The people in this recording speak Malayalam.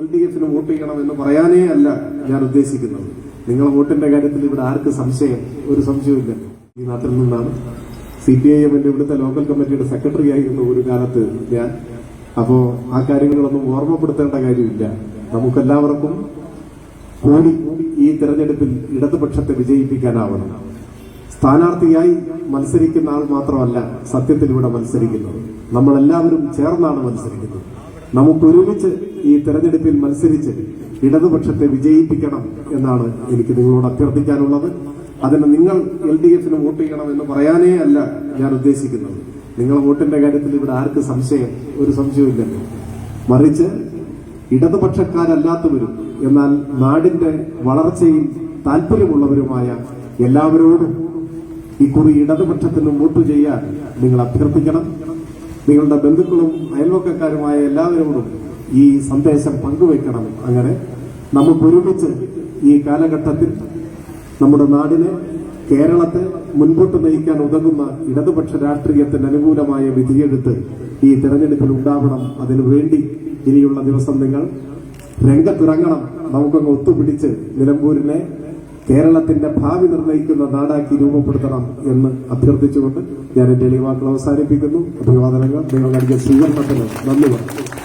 എൽ ഡി എഫിന് വോട്ട് പറയാനേ അല്ല ഞാൻ ഉദ്ദേശിക്കുന്നത്. നിങ്ങൾ വോട്ടിന്റെ കാര്യത്തിൽ ഇവിടെ ആർക്ക് സംശയം ഒരു സംശയമില്ല ഈ നാട്ടിൽ നിന്നാണ് സി പി ഐ എമ്മിന്റെ ഇവിടുത്തെ ലോക്കൽ കമ്മിറ്റിയുടെ സെക്രട്ടറി ആയിരുന്നു ഒരു കാലത്ത് ഞാൻ. അപ്പോ ആ കാര്യങ്ങളൊന്നും ഓർമ്മപ്പെടുത്തേണ്ട കാര്യമില്ല. നമുക്കെല്ലാവർക്കും കൂടി ഈ തെരഞ്ഞെടുപ്പിൽ ഇടതുപക്ഷത്തെ വിജയിപ്പിക്കാനാവണം. സ്ഥാനാർത്ഥിയായി മത്സരിക്കുന്ന ആൾ മാത്രമല്ല സത്യത്തിൽ ഇവിടെ മത്സരിക്കുന്നത്. നമ്മളെല്ലാവരും ചേർന്നാണ് മത്സരിക്കുന്നത്. നമുക്ക് ഒരുമിച്ച് ഈ തെരഞ്ഞെടുപ്പിൽ മത്സരിച്ച് ഇടതുപക്ഷത്തെ വിജയിപ്പിക്കണം എന്നാണ് എനിക്ക് നിങ്ങളോട് അഭ്യർത്ഥിക്കാനുള്ളത്. അതിന് നിങ്ങൾ എൽ ഡി എഫിന് വോട്ട് ചെയ്യണം എന്ന് പറയാനേ അല്ല ഞാൻ ഉദ്ദേശിക്കുന്നത്. നിങ്ങൾ വോട്ടിന്റെ കാര്യത്തിൽ ഇവിടെ ആർക്ക് സംശയം ഒരു സംശയമില്ലല്ലോ മറിച്ച് ഇടതുപക്ഷക്കാരല്ലാത്തവരും എന്നാൽ നാടിന്റെ വളർച്ചയിൽ താല്പര്യമുള്ളവരുമായ എല്ലാവരോടും ഇക്കുറി ഇടതുപക്ഷത്തിന് വോട്ട് ചെയ്യാൻ നിങ്ങൾ അഭ്യർത്ഥിക്കണം. നിങ്ങളുടെ ബന്ധുക്കളും അയൽവക്കക്കാരുമായ എല്ലാവരോടും ഈ സന്ദേശം പങ്കുവെക്കണം അങ്ങനെ നമുക്ക് ഒരുമിച്ച് ഈ കാലഘട്ടത്തിൽ നമ്മുടെ നാടിനെ കേരളത്തെ മുൻപോട്ട് നയിക്കാൻ ഉതകുന്ന ഇടതുപക്ഷ രാഷ്ട്രീയത്തിന് അനുകൂലമായ വിധിയെടുത്ത് ഈ തെരഞ്ഞെടുപ്പിൽ ഉണ്ടാവണം. അതിനുവേണ്ടി ഇനിയുള്ള ദിവസം നിങ്ങൾ രംഗത്തിറങ്ങണം. നമുക്കങ്ങ് ഒത്തുപിടിച്ച് നിലമ്പൂരിനെ കേരളത്തിന്റെ ഭാവി നിർണയിക്കുന്ന നാടാക്കി രൂപപ്പെടുത്തണം എന്ന് അഭ്യർത്ഥിച്ചുകൊണ്ട് ഞാൻ എന്റെ എളിവാക്കൾ അവസാനിപ്പിക്കുന്നു. അഭിവാദനങ്ങൾ. നിങ്ങൾ നൽകിയ സ്വീകരണത്തിന് നന്ദി. പറഞ്ഞു